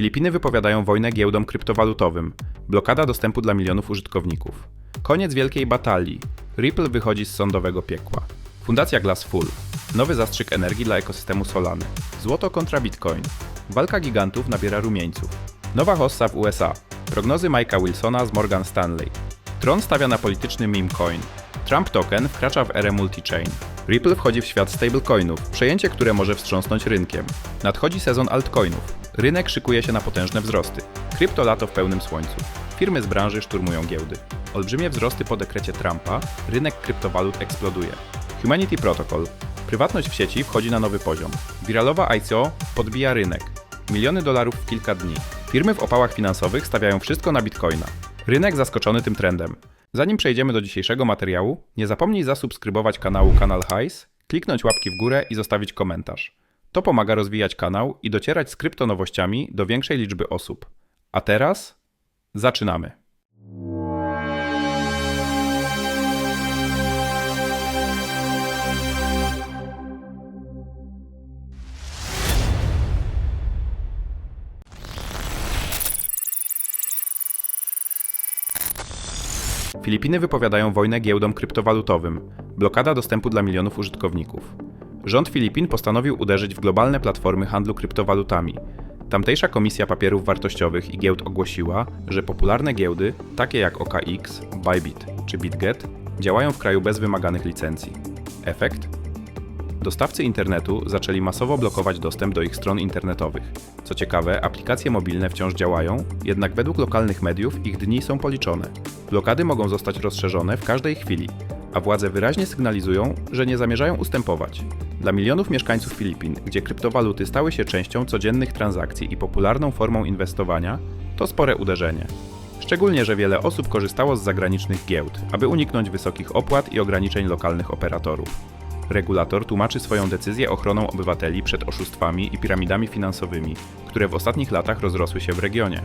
Filipiny wypowiadają wojnę giełdom kryptowalutowym. Blokada dostępu dla milionów użytkowników. Koniec wielkiej batalii. Ripple wychodzi z sądowego piekła. Fundacja Glassful. Nowy zastrzyk energii dla ekosystemu Solany. Złoto kontra Bitcoin. Walka gigantów nabiera rumieńców. Nowa hossa w USA. Prognozy Mike'a Wilsona z Morgan Stanley. Tron stawia na polityczny meme coin. Trump token wkracza w erę multi-chain. Ripple wchodzi w świat stablecoinów, przejęcie, które może wstrząsnąć rynkiem. Nadchodzi sezon altcoinów. Rynek szykuje się na potężne wzrosty. Krypto lato w pełnym słońcu. Firmy z branży szturmują giełdy. Olbrzymie wzrosty po dekrecie Trumpa, rynek kryptowalut eksploduje. Humanity Protocol. Prywatność w sieci wchodzi na nowy poziom. Wiralowa ICO podbija rynek. Miliony dolarów w kilka dni. Firmy w opałach finansowych stawiają wszystko na bitcoina. Rynek zaskoczony tym trendem. Zanim przejdziemy do dzisiejszego materiału, nie zapomnij zasubskrybować kanału Kanal Hajs, kliknąć łapki w górę i zostawić komentarz. To pomaga rozwijać kanał i docierać z kryptonowościami do większej liczby osób. A teraz zaczynamy. Filipiny wypowiadają wojnę giełdom kryptowalutowym. Blokada dostępu dla milionów użytkowników. Rząd Filipin postanowił uderzyć w globalne platformy handlu kryptowalutami. Tamtejsza Komisja Papierów Wartościowych i Giełd ogłosiła, że popularne giełdy, takie jak OKX, Bybit czy BitGet, działają w kraju bez wymaganych licencji. Efekt? Dostawcy internetu zaczęli masowo blokować dostęp do ich stron internetowych. Co ciekawe, aplikacje mobilne wciąż działają, jednak według lokalnych mediów ich dni są policzone. Blokady mogą zostać rozszerzone w każdej chwili, a władze wyraźnie sygnalizują, że nie zamierzają ustępować. Dla milionów mieszkańców Filipin, gdzie kryptowaluty stały się częścią codziennych transakcji i popularną formą inwestowania, to spore uderzenie. Szczególnie, że wiele osób korzystało z zagranicznych giełd, aby uniknąć wysokich opłat i ograniczeń lokalnych operatorów. Regulator tłumaczy swoją decyzję ochroną obywateli przed oszustwami i piramidami finansowymi, które w ostatnich latach rozrosły się w regionie.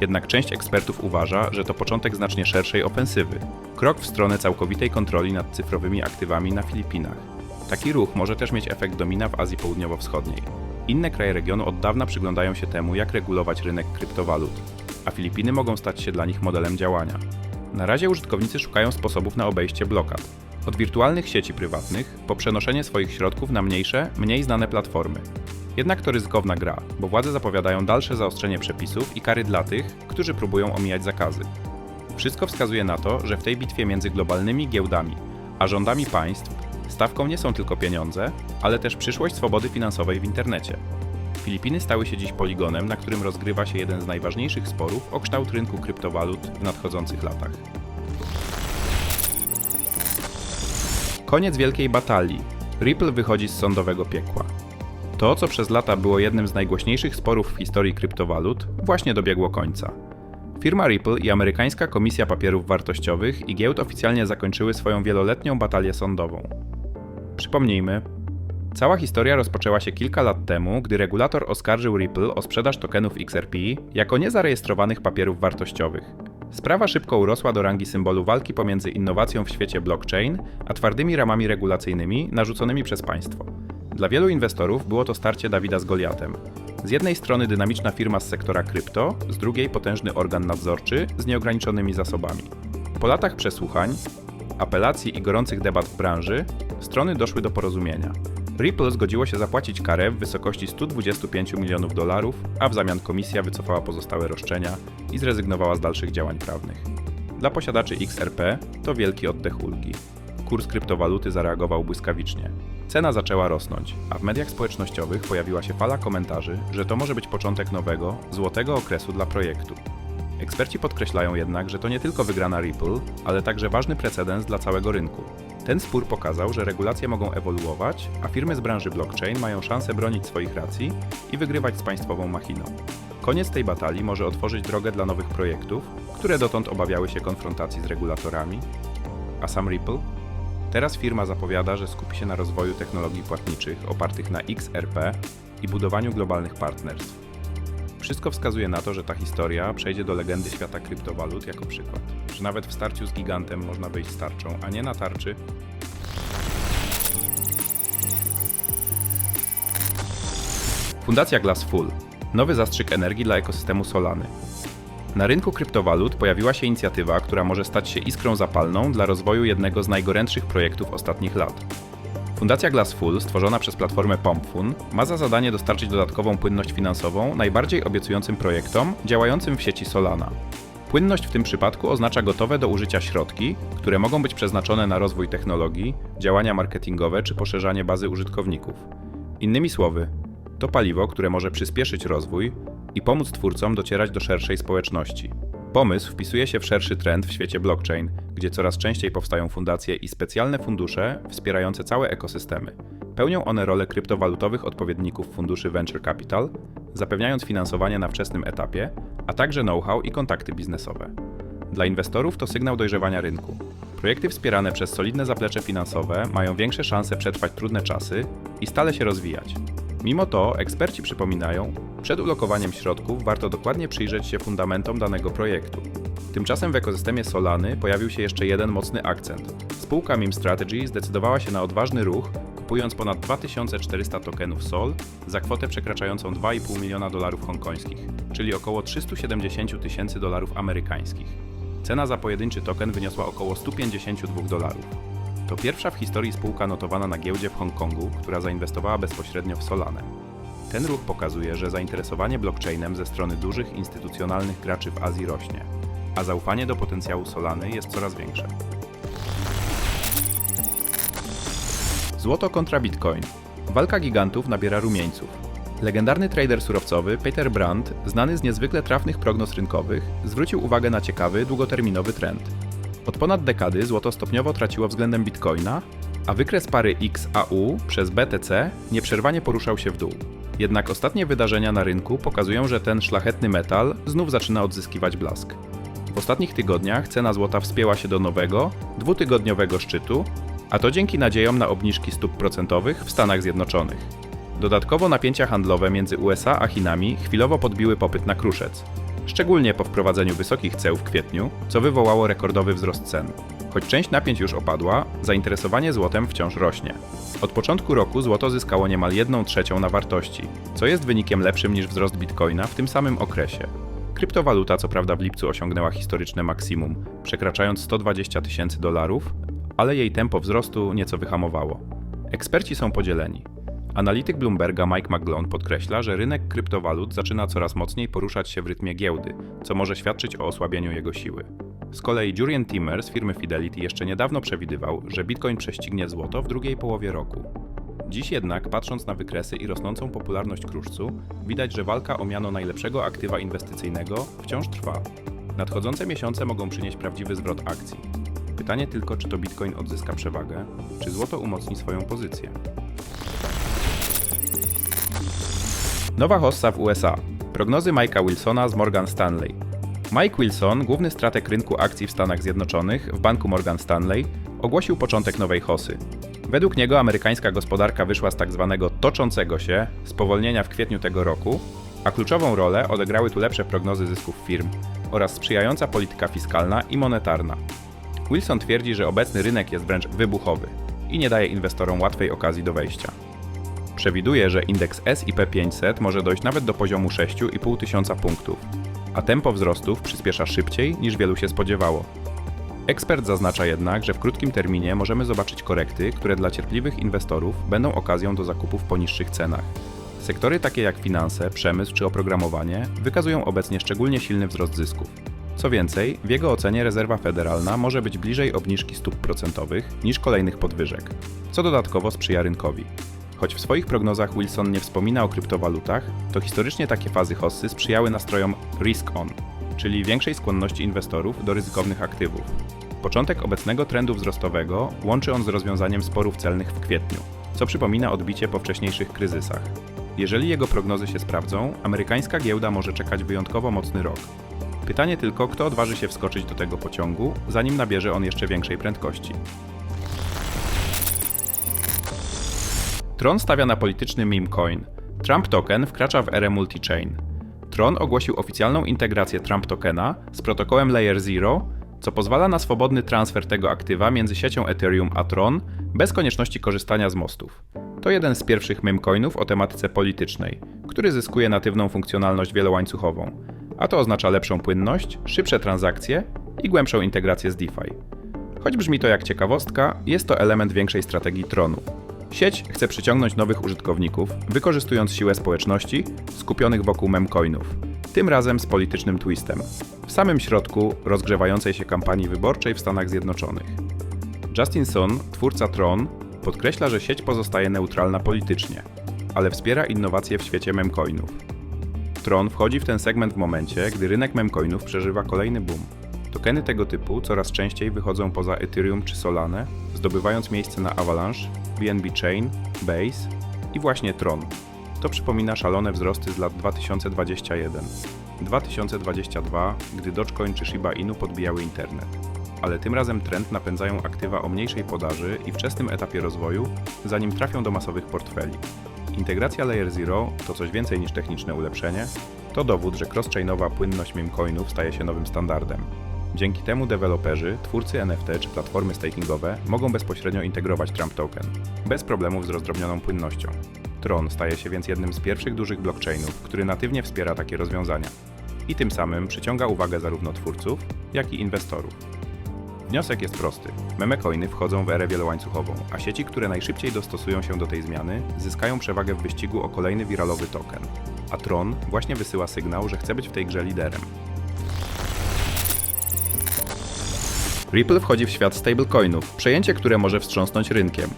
Jednak część ekspertów uważa, że to początek znacznie szerszej ofensywy krok w stronę całkowitej kontroli nad cyfrowymi aktywami na Filipinach. Taki ruch może też mieć efekt domina w Azji Południowo-Wschodniej. Inne kraje regionu od dawna przyglądają się temu, jak regulować rynek kryptowalut, a Filipiny mogą stać się dla nich modelem działania. Na razie użytkownicy szukają sposobów na obejście blokad od wirtualnych sieci prywatnych po przenoszenie swoich środków na mniejsze, mniej znane platformy. Jednak to ryzykowna gra, bo władze zapowiadają dalsze zaostrzenie przepisów i kary dla tych, którzy próbują omijać zakazy. Wszystko wskazuje na to, że w tej bitwie między globalnymi giełdami a rządami państw stawką nie są tylko pieniądze, ale też przyszłość swobody finansowej w internecie. Filipiny stały się dziś poligonem, na którym rozgrywa się jeden z najważniejszych sporów o kształt rynku kryptowalut w nadchodzących latach. Koniec wielkiej batalii. Ripple wychodzi z sądowego piekła. To, co przez lata było jednym z najgłośniejszych sporów w historii kryptowalut, właśnie dobiegło końca. Firma Ripple i amerykańska Komisja Papierów Wartościowych i Giełd oficjalnie zakończyły swoją wieloletnią batalię sądową. Przypomnijmy, cała historia rozpoczęła się kilka lat temu, gdy regulator oskarżył Ripple o sprzedaż tokenów XRP jako niezarejestrowanych papierów wartościowych. Sprawa szybko urosła do rangi symbolu walki pomiędzy innowacją w świecie blockchain a twardymi ramami regulacyjnymi narzuconymi przez państwo. Dla wielu inwestorów było to starcie Dawida z Goliatem. Z jednej strony dynamiczna firma z sektora krypto, z drugiej potężny organ nadzorczy z nieograniczonymi zasobami. Po latach przesłuchań, apelacji i gorących debat w branży, strony doszły do porozumienia. Ripple zgodziło się zapłacić karę w wysokości 125 milionów dolarów, a w zamian komisja wycofała pozostałe roszczenia i zrezygnowała z dalszych działań prawnych. Dla posiadaczy XRP to wielki oddech ulgi. Kurs kryptowaluty zareagował błyskawicznie. Cena zaczęła rosnąć, a w mediach społecznościowych pojawiła się fala komentarzy, że to może być początek nowego, złotego okresu dla projektu. Eksperci podkreślają jednak, że to nie tylko wygrana Ripple, ale także ważny precedens dla całego rynku. Ten spór pokazał, że regulacje mogą ewoluować, a firmy z branży blockchain mają szansę bronić swoich racji i wygrywać z państwową machiną. Koniec tej batalii może otworzyć drogę dla nowych projektów, które dotąd obawiały się konfrontacji z regulatorami. A sam Ripple? Teraz firma zapowiada, że skupi się na rozwoju technologii płatniczych opartych na XRP i budowaniu globalnych partnerstw. Wszystko wskazuje na to, że ta historia przejdzie do legendy świata kryptowalut jako przykład. Że nawet w starciu z gigantem można wyjść z tarczą, a nie na tarczy. Fundacja Glassful. Nowy zastrzyk energii dla ekosystemu Solany. Na rynku kryptowalut pojawiła się inicjatywa, która może stać się iskrą zapalną dla rozwoju jednego z najgorętszych projektów ostatnich lat. Fundacja Glassful, stworzona przez platformę Pumpfun, ma za zadanie dostarczyć dodatkową płynność finansową najbardziej obiecującym projektom działającym w sieci Solana. Płynność w tym przypadku oznacza gotowe do użycia środki, które mogą być przeznaczone na rozwój technologii, działania marketingowe czy poszerzanie bazy użytkowników. Innymi słowy, to paliwo, które może przyspieszyć rozwój i pomóc twórcom docierać do szerszej społeczności. Pomysł wpisuje się w szerszy trend w świecie blockchain, gdzie coraz częściej powstają fundacje i specjalne fundusze wspierające całe ekosystemy. Pełnią one rolę kryptowalutowych odpowiedników funduszy venture capital, zapewniając finansowanie na wczesnym etapie, a także know-how i kontakty biznesowe. Dla inwestorów to sygnał dojrzewania rynku. Projekty wspierane przez solidne zaplecze finansowe mają większe szanse przetrwać trudne czasy i stale się rozwijać. Mimo to eksperci przypominają, przed ulokowaniem środków warto dokładnie przyjrzeć się fundamentom danego projektu. Tymczasem w ekosystemie Solany pojawił się jeszcze jeden mocny akcent. Spółka MIM Strategy zdecydowała się na odważny ruch, kupując ponad 2400 tokenów SOL za kwotę przekraczającą 2,5 miliona dolarów hongkońskich, czyli około 370 tysięcy dolarów amerykańskich. Cena za pojedynczy token wyniosła około 152 dolarów. To pierwsza w historii spółka notowana na giełdzie w Hongkongu, która zainwestowała bezpośrednio w Solanę. Ten ruch pokazuje, że zainteresowanie blockchainem ze strony dużych instytucjonalnych graczy w Azji rośnie, a zaufanie do potencjału Solany jest coraz większe. Złoto kontra Bitcoin. Walka gigantów nabiera rumieńców. Legendarny trader surowcowy Peter Brandt, znany z niezwykle trafnych prognoz rynkowych, zwrócił uwagę na ciekawy, długoterminowy trend. Od ponad dekady złoto stopniowo traciło względem bitcoina, a wykres pary XAU przez BTC nieprzerwanie poruszał się w dół. Jednak ostatnie wydarzenia na rynku pokazują, że ten szlachetny metal znów zaczyna odzyskiwać blask. W ostatnich tygodniach cena złota wspięła się do nowego, dwutygodniowego szczytu, a to dzięki nadziejom na obniżki stóp procentowych w Stanach Zjednoczonych. Dodatkowo napięcia handlowe między USA a Chinami chwilowo podbiły popyt na kruszec, szczególnie po wprowadzeniu wysokich ceł w kwietniu, co wywołało rekordowy wzrost cen. Choć część napięć już opadła, zainteresowanie złotem wciąż rośnie. Od początku roku złoto zyskało niemal 1 trzecią na wartości, co jest wynikiem lepszym niż wzrost bitcoina w tym samym okresie. Kryptowaluta co prawda w lipcu osiągnęła historyczne maksimum, przekraczając 120 tysięcy dolarów, ale jej tempo wzrostu nieco wyhamowało. Eksperci są podzieleni. Analityk Bloomberga Mike McGlone podkreśla, że rynek kryptowalut zaczyna coraz mocniej poruszać się w rytmie giełdy, co może świadczyć o osłabieniu jego siły. Z kolei Jurien Timmer z firmy Fidelity jeszcze niedawno przewidywał, że Bitcoin prześcignie złoto w drugiej połowie roku. Dziś jednak, patrząc na wykresy i rosnącą popularność kruszcu, widać, że walka o miano najlepszego aktywa inwestycyjnego wciąż trwa. Nadchodzące miesiące mogą przynieść prawdziwy zwrot akcji. Pytanie tylko, czy to Bitcoin odzyska przewagę, czy złoto umocni swoją pozycję. Nowa hossa w USA. Prognozy Mike'a Wilsona z Morgan Stanley. Mike Wilson, główny strateg rynku akcji w Stanach Zjednoczonych w banku Morgan Stanley, ogłosił początek nowej hosy. Według niego amerykańska gospodarka wyszła z tak zwanego toczącego się spowolnienia w kwietniu tego roku, a kluczową rolę odegrały tu lepsze prognozy zysków firm oraz sprzyjająca polityka fiskalna i monetarna. Wilson twierdzi, że obecny rynek jest wręcz wybuchowy i nie daje inwestorom łatwej okazji do wejścia. Przewiduje, że indeks S&P 500 może dojść nawet do poziomu 6,5 tysiąca punktów, a tempo wzrostów przyspiesza szybciej niż wielu się spodziewało. Ekspert zaznacza jednak, że w krótkim terminie możemy zobaczyć korekty, które dla cierpliwych inwestorów będą okazją do zakupów po niższych cenach. Sektory takie jak finanse, przemysł czy oprogramowanie wykazują obecnie szczególnie silny wzrost zysków. Co więcej, w jego ocenie rezerwa federalna może być bliżej obniżki stóp procentowych niż kolejnych podwyżek, co dodatkowo sprzyja rynkowi. Choć w swoich prognozach Wilson nie wspomina o kryptowalutach, to historycznie takie fazy hossy sprzyjały nastrojom risk on, czyli większej skłonności inwestorów do ryzykownych aktywów. Początek obecnego trendu wzrostowego łączy on z rozwiązaniem sporów celnych w kwietniu, co przypomina odbicie po wcześniejszych kryzysach. Jeżeli jego prognozy się sprawdzą, amerykańska giełda może czekać wyjątkowo mocny rok. Pytanie tylko, kto odważy się wskoczyć do tego pociągu, zanim nabierze on jeszcze większej prędkości. Tron stawia na polityczny meme coin. Trump Token wkracza w erę multi-chain. Tron ogłosił oficjalną integrację Trump Tokena z protokołem Layer Zero, co pozwala na swobodny transfer tego aktywa między siecią Ethereum a Tron bez konieczności korzystania z mostów. To jeden z pierwszych memecoinów o tematyce politycznej, który zyskuje natywną funkcjonalność wielołańcuchową, a to oznacza lepszą płynność, szybsze transakcje i głębszą integrację z DeFi. Choć brzmi to jak ciekawostka, jest to element większej strategii Tronu. Sieć chce przyciągnąć nowych użytkowników, wykorzystując siłę społeczności skupionych wokół memcoinów, tym razem z politycznym twistem, w samym środku rozgrzewającej się kampanii wyborczej w Stanach Zjednoczonych. Justin Sun, twórca Tron, podkreśla, że sieć pozostaje neutralna politycznie, ale wspiera innowacje w świecie memcoinów. Tron wchodzi w ten segment w momencie, gdy rynek memcoinów przeżywa kolejny boom. Tokeny tego typu coraz częściej wychodzą poza Ethereum czy Solanę, zdobywając miejsce na Avalanche, BNB Chain, Base i właśnie Tron. To przypomina szalone wzrosty z lat 2021. 2022, gdy Dogecoin czy Shiba Inu podbijały internet. Ale tym razem trend napędzają aktywa o mniejszej podaży i wczesnym etapie rozwoju, zanim trafią do masowych portfeli. Integracja Layer Zero to coś więcej niż techniczne ulepszenie, to dowód, że cross-chainowa płynność memecoinów staje się nowym standardem. Dzięki temu deweloperzy, twórcy NFT czy platformy stakingowe mogą bezpośrednio integrować Trump Token, bez problemów z rozdrobnioną płynnością. Tron staje się więc jednym z pierwszych dużych blockchainów, który natywnie wspiera takie rozwiązania i tym samym przyciąga uwagę zarówno twórców, jak i inwestorów. Wniosek jest prosty. Memecoiny wchodzą w erę wielołańcuchową, a sieci, które najszybciej dostosują się do tej zmiany, zyskają przewagę w wyścigu o kolejny wiralowy token. A Tron właśnie wysyła sygnał, że chce być w tej grze liderem. Ripple wchodzi w świat stablecoinów, przejęcie, które może wstrząsnąć rynkiem.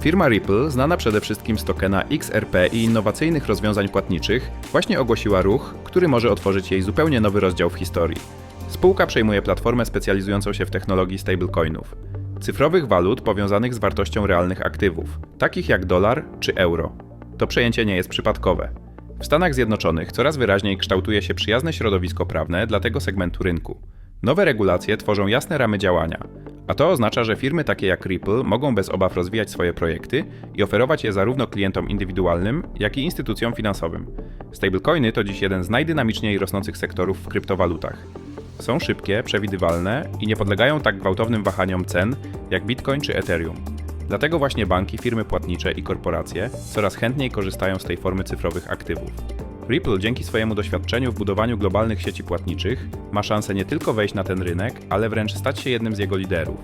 Firma Ripple, znana przede wszystkim z tokena XRP i innowacyjnych rozwiązań płatniczych, właśnie ogłosiła ruch, który może otworzyć jej zupełnie nowy rozdział w historii. Spółka przejmuje platformę specjalizującą się w technologii stablecoinów, cyfrowych walut powiązanych z wartością realnych aktywów, takich jak dolar czy euro. To przejęcie nie jest przypadkowe. W Stanach Zjednoczonych coraz wyraźniej kształtuje się przyjazne środowisko prawne dla tego segmentu rynku. Nowe regulacje tworzą jasne ramy działania, a to oznacza, że firmy takie jak Ripple mogą bez obaw rozwijać swoje projekty i oferować je zarówno klientom indywidualnym, jak i instytucjom finansowym. Stablecoiny to dziś jeden z najdynamiczniej rosnących sektorów w kryptowalutach. Są szybkie, przewidywalne i nie podlegają tak gwałtownym wahaniom cen jak Bitcoin czy Ethereum. Dlatego właśnie banki, firmy płatnicze i korporacje coraz chętniej korzystają z tej formy cyfrowych aktywów. Ripple dzięki swojemu doświadczeniu w budowaniu globalnych sieci płatniczych ma szansę nie tylko wejść na ten rynek, ale wręcz stać się jednym z jego liderów.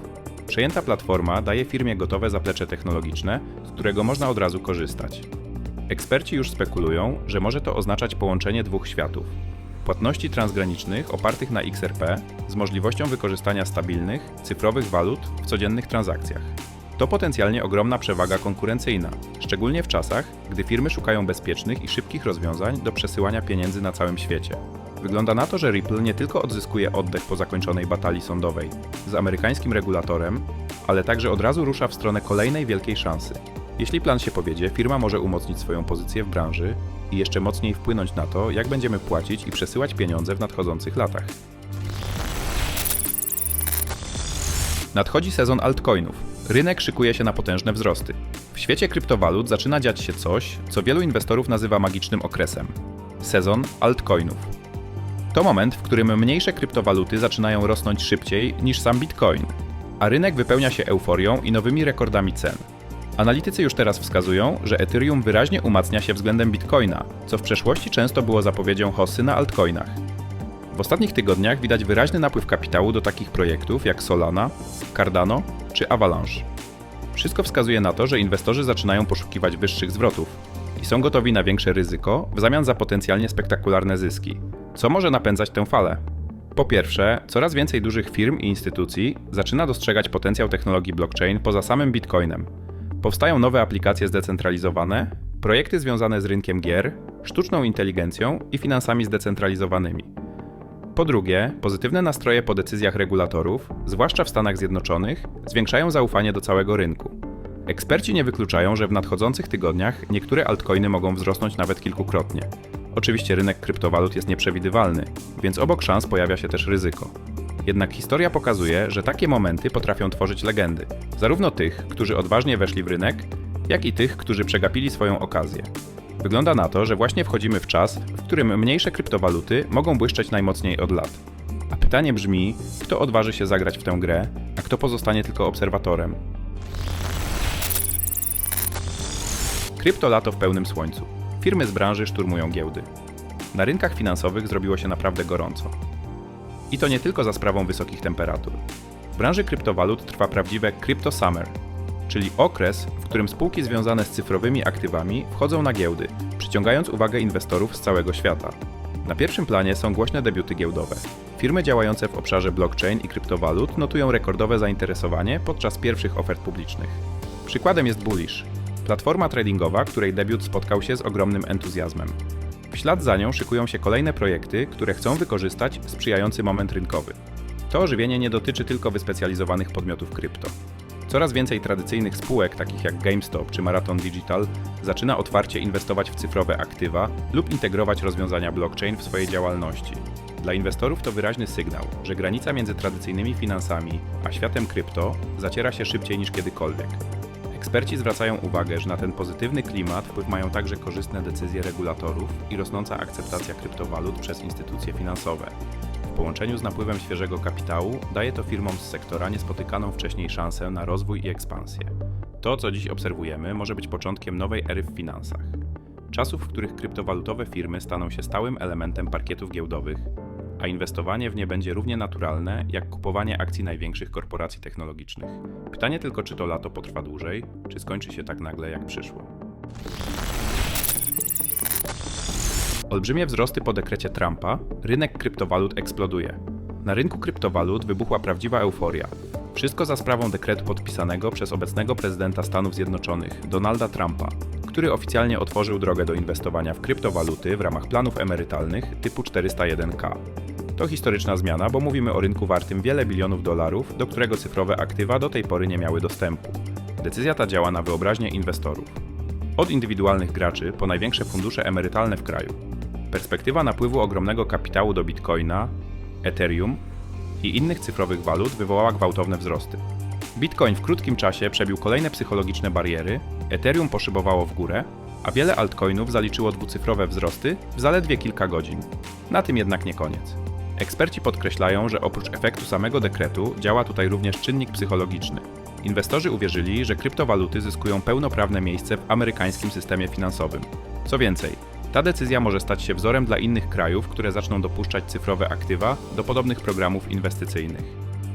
Przejęta platforma daje firmie gotowe zaplecze technologiczne, z którego można od razu korzystać. Eksperci już spekulują, że może to oznaczać połączenie dwóch światów. Płatności transgranicznych opartych na XRP z możliwością wykorzystania stabilnych, cyfrowych walut w codziennych transakcjach. To potencjalnie ogromna przewaga konkurencyjna, szczególnie w czasach, gdy firmy szukają bezpiecznych i szybkich rozwiązań do przesyłania pieniędzy na całym świecie. Wygląda na to, że Ripple nie tylko odzyskuje oddech po zakończonej batalii sądowej z amerykańskim regulatorem, ale także od razu rusza w stronę kolejnej wielkiej szansy. Jeśli plan się powiedzie, firma może umocnić swoją pozycję w branży i jeszcze mocniej wpłynąć na to, jak będziemy płacić i przesyłać pieniądze w nadchodzących latach. Nadchodzi sezon altcoinów. Rynek szykuje się na potężne wzrosty. W świecie kryptowalut zaczyna dziać się coś, co wielu inwestorów nazywa magicznym okresem sezon altcoinów. To moment, w którym mniejsze kryptowaluty zaczynają rosnąć szybciej niż sam bitcoin, a rynek wypełnia się euforią i nowymi rekordami cen. Analitycy już teraz wskazują, że Ethereum wyraźnie umacnia się względem bitcoina, co w przeszłości często było zapowiedzią hossy na altcoinach. W ostatnich tygodniach widać wyraźny napływ kapitału do takich projektów jak Solana, Cardano czy Avalanche. Wszystko wskazuje na to, że inwestorzy zaczynają poszukiwać wyższych zwrotów i są gotowi na większe ryzyko w zamian za potencjalnie spektakularne zyski. Co może napędzać tę falę? Po pierwsze, coraz więcej dużych firm i instytucji zaczyna dostrzegać potencjał technologii blockchain poza samym bitcoinem. Powstają nowe aplikacje zdecentralizowane, projekty związane z rynkiem gier, sztuczną inteligencją i finansami zdecentralizowanymi. Po drugie, pozytywne nastroje po decyzjach regulatorów, zwłaszcza w Stanach Zjednoczonych, zwiększają zaufanie do całego rynku. Eksperci nie wykluczają, że w nadchodzących tygodniach niektóre altcoiny mogą wzrosnąć nawet kilkukrotnie. Oczywiście rynek kryptowalut jest nieprzewidywalny, więc obok szans pojawia się też ryzyko. Jednak historia pokazuje, że takie momenty potrafią tworzyć legendy, zarówno tych, którzy odważnie weszli w rynek, jak i tych, którzy przegapili swoją okazję. Wygląda na to, że właśnie wchodzimy w czas, w którym mniejsze kryptowaluty mogą błyszczeć najmocniej od lat. A pytanie brzmi, kto odważy się zagrać w tę grę, a kto pozostanie tylko obserwatorem. Kryptolato w pełnym słońcu. Firmy z branży szturmują giełdy. Na rynkach finansowych zrobiło się naprawdę gorąco. I to nie tylko za sprawą wysokich temperatur. W branży kryptowalut trwa prawdziwe Crypto Summer, czyli okres, w którym spółki związane z cyfrowymi aktywami wchodzą na giełdy, przyciągając uwagę inwestorów z całego świata. Na pierwszym planie są głośne debiuty giełdowe. Firmy działające w obszarze blockchain i kryptowalut notują rekordowe zainteresowanie podczas pierwszych ofert publicznych. Przykładem jest Bullish, platforma tradingowa, której debiut spotkał się z ogromnym entuzjazmem. W ślad za nią szykują się kolejne projekty, które chcą wykorzystać sprzyjający moment rynkowy. To ożywienie nie dotyczy tylko wyspecjalizowanych podmiotów krypto. Coraz więcej tradycyjnych spółek, takich jak GameStop czy Marathon Digital, zaczyna otwarcie inwestować w cyfrowe aktywa lub integrować rozwiązania blockchain w swojej działalności. Dla inwestorów to wyraźny sygnał, że granica między tradycyjnymi finansami a światem krypto zaciera się szybciej niż kiedykolwiek. Eksperci zwracają uwagę, że na ten pozytywny klimat wpływ mają także korzystne decyzje regulatorów i rosnąca akceptacja kryptowalut przez instytucje finansowe. Połączeniu z napływem świeżego kapitału daje to firmom z sektora niespotykaną wcześniej szansę na rozwój i ekspansję. To, co dziś obserwujemy, może być początkiem nowej ery w finansach. Czasów, w których kryptowalutowe firmy staną się stałym elementem parkietów giełdowych, a inwestowanie w nie będzie równie naturalne jak kupowanie akcji największych korporacji technologicznych. Pytanie tylko, czy to lato potrwa dłużej, czy skończy się tak nagle, jak przyszło. Olbrzymie wzrosty po dekrecie Trumpa, rynek kryptowalut eksploduje. Na rynku kryptowalut wybuchła prawdziwa euforia. Wszystko za sprawą dekretu podpisanego przez obecnego prezydenta Stanów Zjednoczonych, Donalda Trumpa, który oficjalnie otworzył drogę do inwestowania w kryptowaluty w ramach planów emerytalnych typu 401k. To historyczna zmiana, bo mówimy o rynku wartym wiele bilionów dolarów, do którego cyfrowe aktywa do tej pory nie miały dostępu. Decyzja ta działa na wyobraźnię inwestorów. Od indywidualnych graczy po największe fundusze emerytalne w kraju. Perspektywa napływu ogromnego kapitału do bitcoina, Ethereum i innych cyfrowych walut wywołała gwałtowne wzrosty. Bitcoin w krótkim czasie przebił kolejne psychologiczne bariery, Ethereum poszybowało w górę, a wiele altcoinów zaliczyło dwucyfrowe wzrosty w zaledwie kilka godzin. Na tym jednak nie koniec. Eksperci podkreślają, że oprócz efektu samego dekretu działa tutaj również czynnik psychologiczny. Inwestorzy uwierzyli, że kryptowaluty zyskują pełnoprawne miejsce w amerykańskim systemie finansowym. Co więcej, ta decyzja może stać się wzorem dla innych krajów, które zaczną dopuszczać cyfrowe aktywa do podobnych programów inwestycyjnych.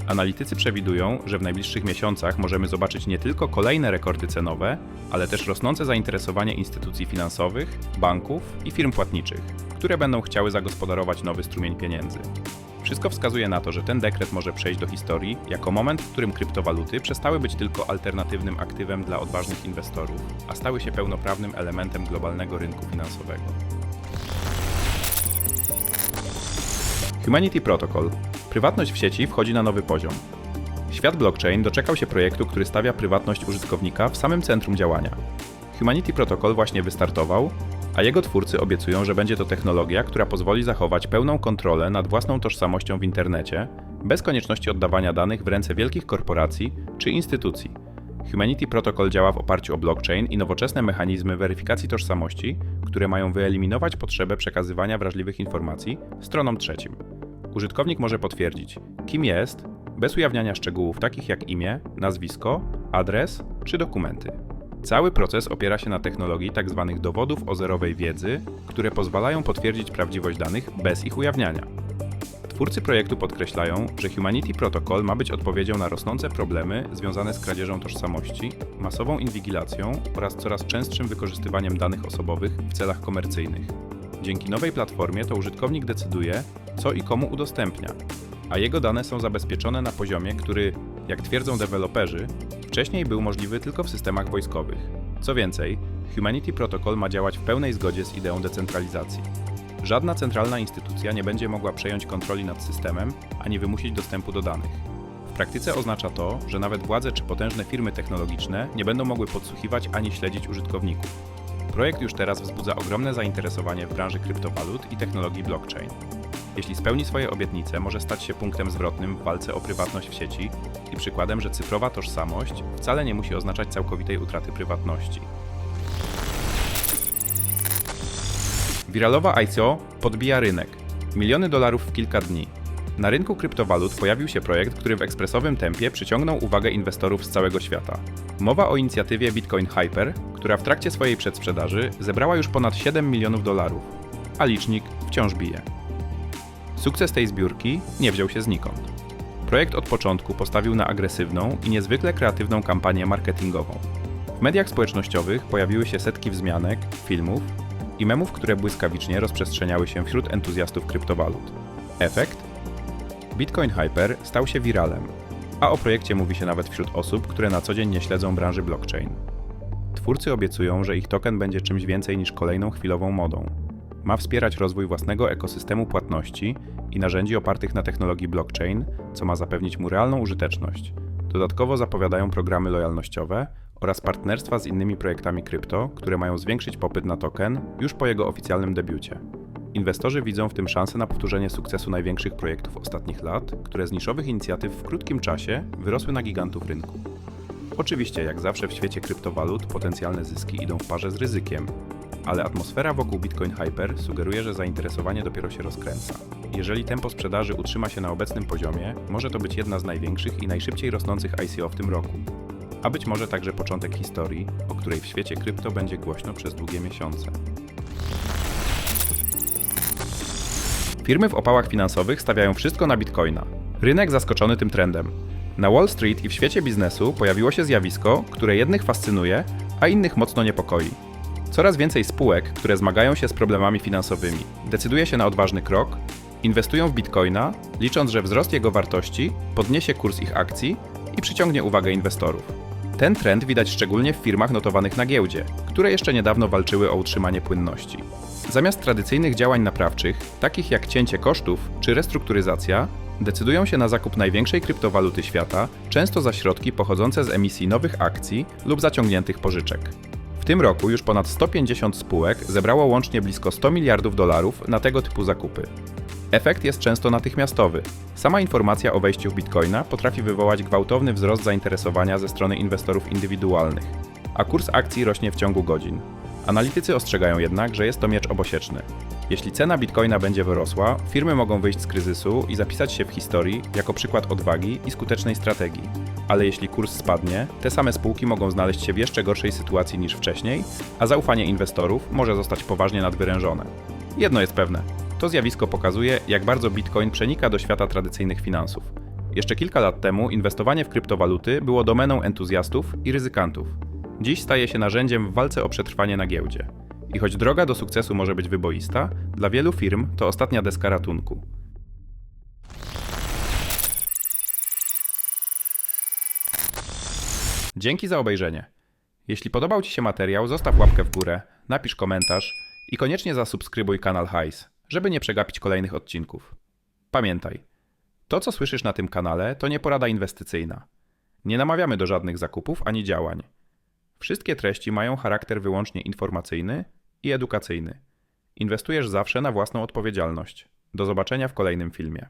Analitycy przewidują, że w najbliższych miesiącach możemy zobaczyć nie tylko kolejne rekordy cenowe, ale też rosnące zainteresowanie instytucji finansowych, banków i firm płatniczych, które będą chciały zagospodarować nowy strumień pieniędzy. Wszystko wskazuje na to, że ten dekret może przejść do historii jako moment, w którym kryptowaluty przestały być tylko alternatywnym aktywem dla odważnych inwestorów, a stały się pełnoprawnym elementem globalnego rynku finansowego. Humanity Protocol. Prywatność w sieci wchodzi na nowy poziom. Świat blockchain doczekał się projektu, który stawia prywatność użytkownika w samym centrum działania. Humanity Protocol właśnie wystartował, a jego twórcy obiecują, że będzie to technologia, która pozwoli zachować pełną kontrolę nad własną tożsamością w internecie, bez konieczności oddawania danych w ręce wielkich korporacji czy instytucji. Humanity Protocol działa w oparciu o blockchain i nowoczesne mechanizmy weryfikacji tożsamości, które mają wyeliminować potrzebę przekazywania wrażliwych informacji stronom trzecim. Użytkownik może potwierdzić, kim jest, bez ujawniania szczegółów takich jak imię, nazwisko, adres czy dokumenty. Cały proces opiera się na technologii tzw. Tak dowodów o zerowej wiedzy, które pozwalają potwierdzić prawdziwość danych bez ich ujawniania. Twórcy projektu podkreślają, że Humanity Protocol ma być odpowiedzią na rosnące problemy związane z kradzieżą tożsamości, masową inwigilacją oraz coraz częstszym wykorzystywaniem danych osobowych w celach komercyjnych. Dzięki nowej platformie to użytkownik decyduje, co i komu udostępnia, a jego dane są zabezpieczone na poziomie, który, jak twierdzą deweloperzy, wcześniej był możliwy tylko w systemach wojskowych. Co więcej, Humanity Protocol ma działać w pełnej zgodzie z ideą decentralizacji. Żadna centralna instytucja nie będzie mogła przejąć kontroli nad systemem ani wymusić dostępu do danych. W praktyce oznacza to, że nawet władze czy potężne firmy technologiczne nie będą mogły podsłuchiwać ani śledzić użytkowników. Projekt już teraz wzbudza ogromne zainteresowanie w branży kryptowalut i technologii blockchain. Jeśli spełni swoje obietnice, może stać się punktem zwrotnym w walce o prywatność w sieci i przykładem, że cyfrowa tożsamość wcale nie musi oznaczać całkowitej utraty prywatności. Wiralowa ICO podbija rynek. Miliony dolarów w kilka dni. Na rynku kryptowalut pojawił się projekt, który w ekspresowym tempie przyciągnął uwagę inwestorów z całego świata. Mowa o inicjatywie Bitcoin Hyper, która w trakcie swojej przedsprzedaży zebrała już ponad 7 milionów dolarów, a licznik wciąż bije. Sukces tej zbiórki nie wziął się znikąd. Projekt od początku postawił na agresywną i niezwykle kreatywną kampanię marketingową. W mediach społecznościowych pojawiły się setki wzmianek, filmów i memów, które błyskawicznie rozprzestrzeniały się wśród entuzjastów kryptowalut. Efekt? Bitcoin Hyper stał się wiralem, a o projekcie mówi się nawet wśród osób, które na co dzień nie śledzą branży blockchain. Twórcy obiecują, że ich token będzie czymś więcej niż kolejną chwilową modą. Ma wspierać rozwój własnego ekosystemu płatności i narzędzi opartych na technologii blockchain, co ma zapewnić mu realną użyteczność. Dodatkowo zapowiadają programy lojalnościowe oraz partnerstwa z innymi projektami krypto, które mają zwiększyć popyt na token już po jego oficjalnym debiucie. Inwestorzy widzą w tym szansę na powtórzenie sukcesu największych projektów ostatnich lat, które z niszowych inicjatyw w krótkim czasie wyrosły na gigantów rynku. Oczywiście, jak zawsze w świecie kryptowalut, potencjalne zyski idą w parze z ryzykiem, ale atmosfera wokół Bitcoin Hyper sugeruje, że zainteresowanie dopiero się rozkręca. Jeżeli tempo sprzedaży utrzyma się na obecnym poziomie, może to być jedna z największych i najszybciej rosnących ICO w tym roku. A być może także początek historii, o której w świecie krypto będzie głośno przez długie miesiące. Firmy w opałach finansowych stawiają wszystko na bitcoina. Rynek zaskoczony tym trendem. Na Wall Street i w świecie biznesu pojawiło się zjawisko, które jednych fascynuje, a innych mocno niepokoi. Coraz więcej spółek, które zmagają się z problemami finansowymi, decyduje się na odważny krok, inwestują w bitcoina, licząc, że wzrost jego wartości podniesie kurs ich akcji i przyciągnie uwagę inwestorów. Ten trend widać szczególnie w firmach notowanych na giełdzie, które jeszcze niedawno walczyły o utrzymanie płynności. Zamiast tradycyjnych działań naprawczych, takich jak cięcie kosztów czy restrukturyzacja, decydują się na zakup największej kryptowaluty świata, często za środki pochodzące z emisji nowych akcji lub zaciągniętych pożyczek. W tym roku już ponad 150 spółek zebrało łącznie blisko 100 miliardów dolarów na tego typu zakupy. Efekt jest często natychmiastowy. Sama informacja o wejściu w bitcoina potrafi wywołać gwałtowny wzrost zainteresowania ze strony inwestorów indywidualnych, a kurs akcji rośnie w ciągu godzin. Analitycy ostrzegają jednak, że jest to miecz obosieczny. Jeśli cena bitcoina będzie wyrosła, firmy mogą wyjść z kryzysu i zapisać się w historii jako przykład odwagi i skutecznej strategii. Ale jeśli kurs spadnie, te same spółki mogą znaleźć się w jeszcze gorszej sytuacji niż wcześniej, a zaufanie inwestorów może zostać poważnie nadwyrężone. Jedno jest pewne: to zjawisko pokazuje, jak bardzo bitcoin przenika do świata tradycyjnych finansów. Jeszcze kilka lat temu inwestowanie w kryptowaluty było domeną entuzjastów i ryzykantów. Dziś staje się narzędziem w walce o przetrwanie na giełdzie. I choć droga do sukcesu może być wyboista, dla wielu firm to ostatnia deska ratunku. Dzięki za obejrzenie. Jeśli podobał Ci się materiał, zostaw łapkę w górę, napisz komentarz i koniecznie zasubskrybuj kanał Hajs, żeby nie przegapić kolejnych odcinków. Pamiętaj, to co słyszysz na tym kanale to nie porada inwestycyjna. Nie namawiamy do żadnych zakupów ani działań. Wszystkie treści mają charakter wyłącznie informacyjny i edukacyjny. Inwestujesz zawsze na własną odpowiedzialność. Do zobaczenia w kolejnym filmie.